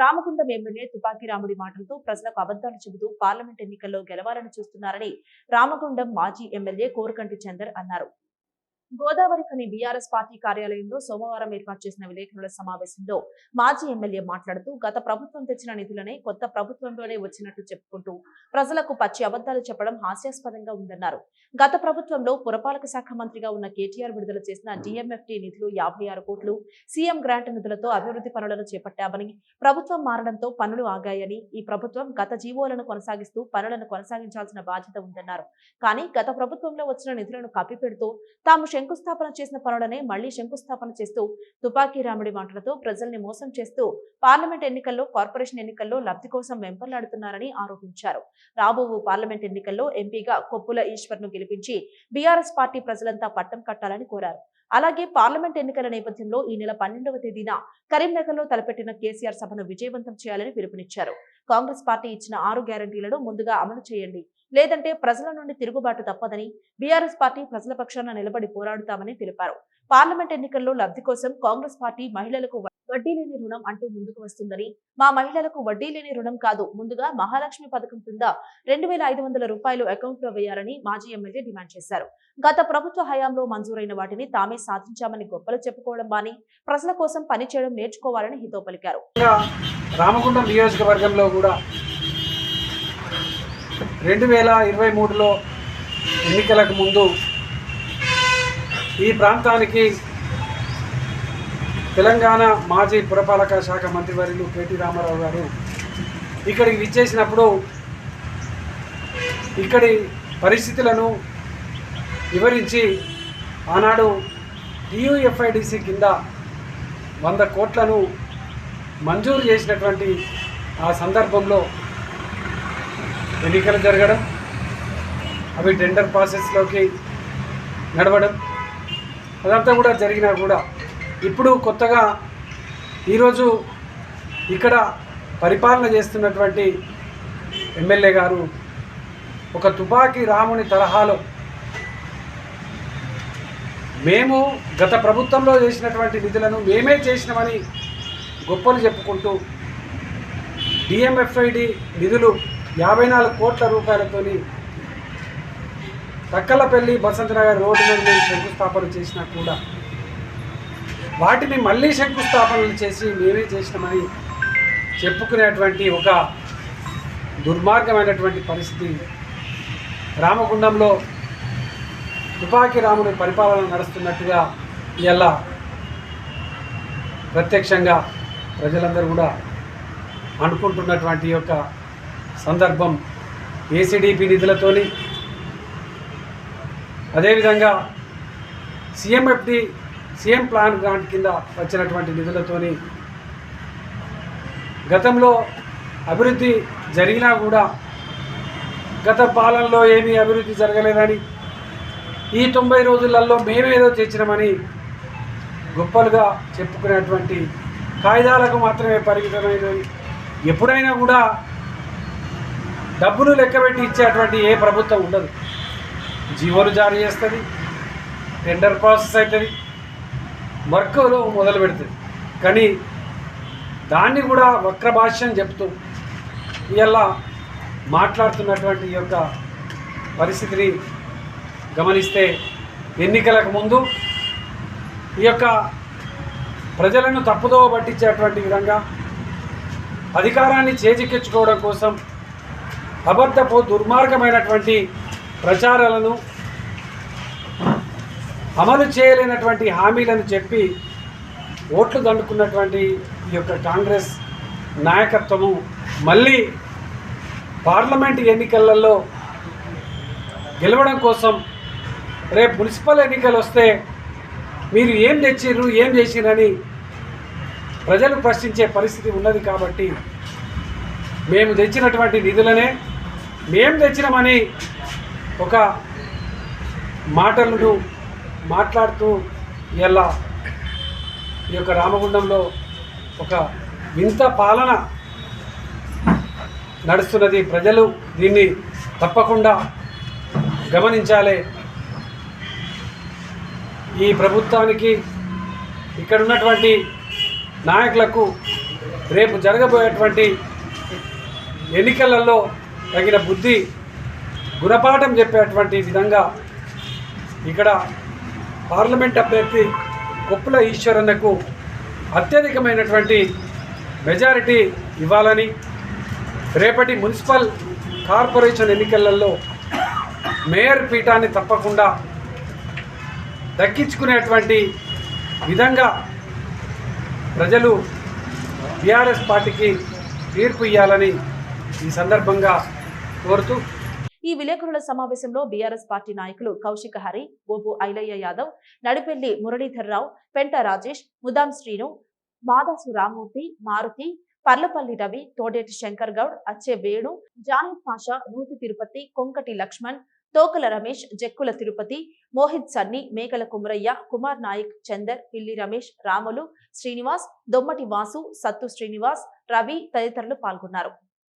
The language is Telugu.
రామగుండం ఎమ్మెల్యే తుపాకి రాముడి మాటలతో ప్రజలకు అబద్ధాలు చెబుతూ పార్లమెంట్ ఎన్నికల్లో గెలవాలని చూస్తున్నారని రామగుండం మాజీ ఎమ్మెల్యే కోరకంటి చందర్ అన్నారు. గోదావరి కని బీఆర్ఎస్ పార్టీ కార్యాలయంలో సోమవారం ఏర్పాటు చేసిన విలేకరుల సమావేశంలో మాజీ ఎమ్మెల్యే మాట్లాడుతూ గత ప్రభుత్వం తెచ్చిన నిధులనే కొత్త ప్రభుత్వంలోనే వచ్చినట్లు చెప్పుకుంటూ ప్రజలకు పచ్చి అబద్దాలు చెప్పడం హాస్యాస్పదంగా ఉందన్నారు. గత ప్రభుత్వంలో పురపాలక శాఖ మంత్రిగా ఉన్న కేటీఆర్ విడుదల చేసిన డిఎంఎఫ్టీ నిధులు యాభై ఆరు కోట్లు సీఎం గ్రాంట్ నిధులతో అభివృద్ధి పనులను చేపట్టామని ప్రభుత్వం మారడంతో పనులు ఆగాయని ఈ ప్రభుత్వం గత జీవోలను కొనసాగిస్తూ పనులను కొనసాగించాల్సిన బాధ్యత ఉందన్నారు. కానీ గత ప్రభుత్వంలో వచ్చిన నిధులను కప్పిపెడుతూ తాము శంకుస్థాపన చేసిన పనులనే మళ్ళీ శంకుస్థాపన చేస్తూ తుపాకీ రాముడి మాటలతో ప్రజల్ని మోసం చేస్తూ పార్లమెంట్ ఎన్నికల్లో కార్పొరేషన్ ఎన్నికల్లో లబ్ధి కోసం వెంపర్లాడుతున్నారని ఆరోపించారు. రాబో పార్లమెంట్ ఎన్నికల్లో ఎంపీగా కొప్పుల ఈశ్వర్ను గెలిపించి బీఆర్ఎస్ పార్టీ ప్రజలంతా పట్టం కట్టాలని కోరారు. అలాగే పార్లమెంట్ ఎన్నికల నేపథ్యంలో ఈ నెల పన్నెండవ తేదీన కరీంనగర్లో తలపెట్టిన కేసీఆర్ సభను విజయవంతం చేయాలని పిలుపునిచ్చారు. కాంగ్రెస్ పార్టీ ఇచ్చిన ఆరు గ్యారంటీలను ముందుగా అమలు చేయండి. లేదంటే ప్రజల నుండి తిరుగుబాటు తప్పదని బీఆర్ఎస్ పార్టీ ప్రజల పక్షాన నిలబడి పోరాడుతామని తెలిపారు. పార్లమెంట్ ఎన్నికల్లో లబ్ధి కోసం కాంగ్రెస్ పార్టీ మహిళలకు వడ్డీ లేని రుణం అంటూ ముందుకు వస్తుందని మా మహిళలకు వడ్డీ లేని రుణం కాదు ముందుగా మహాలక్ష్మి పథకం కింద రెండు వేల ఐదు వందల రూపాయలు అకౌంట్లో వేయాలని మాజీ ఎమ్మెల్యే డిమాండ్ చేశారు. గత ప్రభుత్వ హయాంలో మంజూరైన వాటిని తామే సాధించామని గొప్పలు చెప్పుకోవడం మాని ప్రజల కోసం పనిచేయడం నేర్చుకోవాలని హితో పలికారు. రామగుండం నియోజకవర్గంలో కూడా రెండు వేల ఇరవై మూడులో ఎన్నికలకు ముందు ఈ ప్రాంతానికి తెలంగాణ మాజీ పురపాలక శాఖ మంత్రివర్యులు కేటీ రామారావు గారు ఇక్కడికి విచ్చేసినప్పుడు ఇక్కడి పరిస్థితులను వివరించి ఆనాడు టీయూఎఫ్ఐడిసి కింద వంద కోట్లను మంజూరు చేసినటువంటి ఆ సందర్భంలో ఎన్నికలు జరగడం అవి టెండర్ ప్రాసెస్లోకి నడవడం అదంతా కూడా జరిగినా కూడా ఇప్పుడు కొత్తగా ఈరోజు ఇక్కడ పరిపాలన చేస్తున్నటువంటి ఎమ్మెల్యే గారు ఒక తుపాకీ రాముని తరహాలో మేము గత ప్రభుత్వంలో చేసినటువంటి నిధులను మేమే చేసినామని గొప్పలు చెప్పుకుంటూ డిఎంఎఫ్ఐడి నిధులు యాభై నాలుగు కోట్ల రూపాయలతోని తక్కలపల్లి బసంతనగర్ రోడ్డు మీద మేము శంకుస్థాపన చేసినా కూడా వాటిని మళ్ళీ శంకుస్థాపనలు చేసి మేమే చేసినామని చెప్పుకునేటువంటి ఒక దుర్మార్గమైనటువంటి పరిస్థితి రామగుండంలో తుపాకీ రాముని పరిపాలన నడుస్తున్నట్టుగా ఇలా ప్రత్యక్షంగా ప్రజలందరూ కూడా అనుకుంటున్నటువంటి యొక్క సందర్భం ఏసీడీపీ నిధులతోని. అదేవిధంగా సీఎంఎఫ్డి సీఎం ప్లాన్ గ్రాంట్ కింద వచ్చినటువంటి నిధులతోని. గతంలో అభివృద్ధి జరిగినా కూడా గత పాలనలో ఏమీ అభివృద్ధి జరగలేదని ఈ తొంభై రోజులలో మేమేదో తెచ్చినామని గొప్పలుగా చెప్పుకునేటువంటి కాగితాలకు మాత్రమే పరిమితమైనవి. ఎప్పుడైనా కూడా డబ్బులు లెక్కబెట్టి ఇచ్చేటువంటి ఏ ప్రభుత్వం ఉండదు. జీవోలు జారీ చేస్తుంది టెండర్ ప్రాసెస్ అవుతుంది వర్క్లో మొదలు పెడుతుంది. కానీ దాన్ని కూడా వక్ర భాష్యం చెప్తూ ఇలా మాట్లాడుతున్నటువంటి ఈ యొక్క పరిస్థితిని గమనిస్తే ఎన్నికలకు ముందు ఈ యొక్క ప్రజలను తప్పుదోవ పట్టించేటువంటి విధంగా అధికారాన్ని చేజిక్కించుకోవడం కోసం అబద్ధపు దుర్మార్గమైనటువంటి ప్రచారాలను అమలు చేయలేనటువంటి హామీలను చెప్పి ఓట్లు దండుకున్నటువంటి ఈ యొక్క కాంగ్రెస్ నాయకత్వము మళ్ళీ పార్లమెంట్ ఎన్నికలలో గెలవడం కోసం రేపు మున్సిపల్ ఎన్నికలు వస్తే మీరు ఏం తెచ్చిర్రు ఏం చేసిరని ప్రజలు ప్రశ్నించే పరిస్థితి ఉన్నది కాబట్టి మేము తెచ్చినటువంటి నిధులనే మేము తెచ్చినామని ఒక మాటలను మాట్లాడుతూ ఇలా ఈ యొక్క రామగుండంలో ఒక వింత పాలన నడుస్తున్నది. ప్రజలు దీన్ని తప్పకుండా గమనించాలి. ఈ ప్రభుత్వానికి ఇక్కడ ఉన్నటువంటి నాయకులకు రేపు జరగబోయేటువంటి ఎన్నికలలో తగిన బుద్ధి గుణపాఠం చెప్పేటువంటి విధంగా ఇక్కడ పార్లమెంట్ అభ్యర్థి కొప్పుల ఈశ్వరన్నకు అత్యధికమైనటువంటి మెజారిటీ ఇవ్వాలని రేపటి మున్సిపల్ కార్పొరేషన్ ఎన్నికలలో మేయర్ పీఠాన్ని తప్పకుండా దక్కించుకునేటువంటి విధంగా ప్రజలు బీఆర్ఎస్ పార్టీకి తీర్పు ఇవ్వాలని ఈ సందర్భంగా కోరుతూ ఈ విలేకరుల సమావేశంలో బీఆర్ఎస్ పార్టీ నాయకులు కౌశిక హరి గోపు ఐలయ్య యాదవ్ నడిపెల్లి మురళీధర్ రావు పెంట రాజేష్ ముదాం శ్రీను మాదాసు రామూర్తి మారుతి పర్లపల్లి రవి తోడేటి శంకర్ గౌడ్ అచ్చే వేణు జాహిద్ పాషా నూతి తిరుపతి కొంకటి లక్ష్మణ్ తోకల రమేష్ జక్కుల తిరుపతి మోహిత్ సన్ని మేకల కుమరయ్య కుమార్ నాయక్ చందర్ పిల్లి రమేష్ రాములు శ్రీనివాస్ దొమ్మటి వాసు సత్తు శ్రీనివాస్ రవి తదితరులు పాల్గొన్నారు.